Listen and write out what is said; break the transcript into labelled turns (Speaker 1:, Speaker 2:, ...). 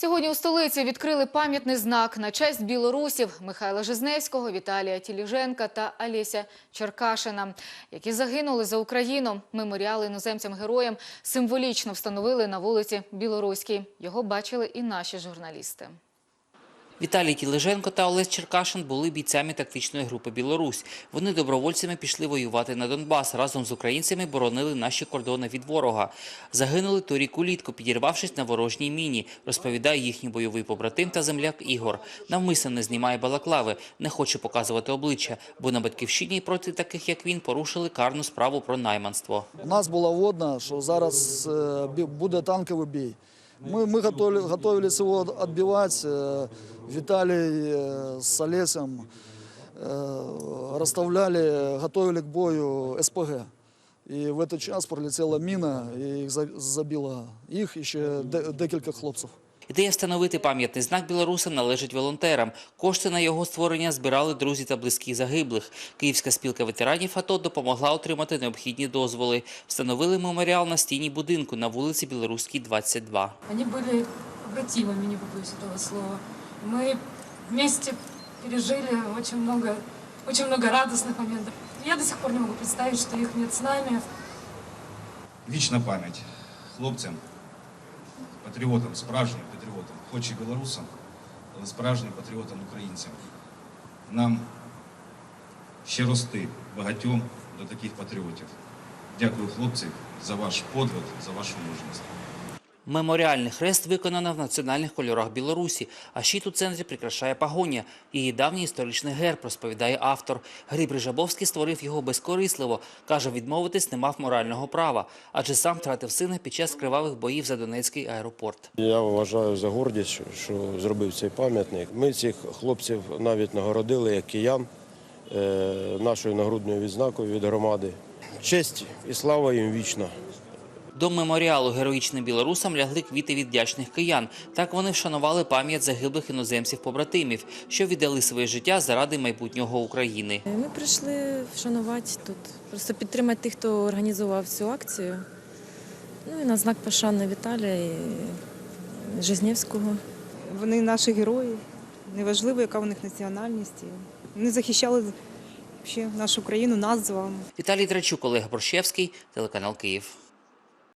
Speaker 1: Сьогодні у столиці відкрили пам'ятний знак на честь білорусів Михайла Жизневського, Віталія Тіліженка та Олеся Черкашина, які загинули за Україну. Меморіали іноземцям-героям символічно встановили на вулиці Білоруській. Його бачили і наші журналісти.
Speaker 2: Віталій Тілеженко та Олесь Черкашин були бійцями тактичної групи «Білорусь». Вони добровольцями пішли воювати на Донбас. Разом з українцями боронили наші кордони від ворога. Загинули торік улітку, підірвавшись на ворожній міні, розповідає їхній бойовий побратим та земляк Ігор. Навмисно не знімає балаклави, не хоче показувати обличчя, бо на батьківщині проти таких, як він, порушили карну справу про найманство.
Speaker 3: У нас було видно, що зараз е, буде танковий бій. Ми, мы готові, готовились его відбивати. Виталий Віталій е, з Олесем расставляли, розставляли, готовили к бою СПГ. І в цей час пролетіла міна і їх за- забила їх і ще декілька хлопців.
Speaker 2: Ідея встановити пам'ятний знак білорусам належить волонтерам. Кошти на його створення збирали друзі та близькі загиблих. Київська спілка ветеранів АТО допомогла отримати необхідні дозволи. Встановили меморіал на стіні будинку на вулиці Білоруській, 22.
Speaker 4: Они были побратимами, не побоюсь этого слова. Мы вместе пережили очень много, очень много радостных моментов. Я до сих пор не могу представить, что их нет с нами.
Speaker 5: Вічна пам'ять хлопцям, патріотам, справжнім патріотам, хоч і білорусам, але справжнім патріотам українцям. Нам ще рости багатьом до таких патріотів. Дякую, хлопці, за ваш подвиг, за вашу мужність.
Speaker 2: Меморіальний хрест виконано в національних кольорах Білорусі, а щит у центрі прикрашає пагонія. Її давній історичний герб, розповідає автор. Гриб Жабовський створив його безкорисливо. Каже, відмовитись не мав морального права, адже сам втратив сина під час кривавих боїв за Донецький аеропорт.
Speaker 6: Я вважаю за гордість, що- що зробив цей пам'ятник. Ми цих хлопців навіть нагородили як киян е, нашою нагрудною відзнакою від громади. Честь і слава їм вічна.
Speaker 2: До меморіалу героїчним білорусам лягли квіти від вдячних киян. Так вони вшанували пам'ять загиблих іноземців-побратимів, що віддали своє життя заради майбутнього України.
Speaker 7: Ми прийшли вшанувати тут, просто підтримати тих, хто організував цю акцію. Ну і на знак пошани Віталія і Жизнєвського.
Speaker 8: Вони наші герої. Неважливо, яка у них національність. Вони захищали ще нашу країну, нас з вами.
Speaker 2: Віталій Трачук, Олег Борщевський, телеканал Київ.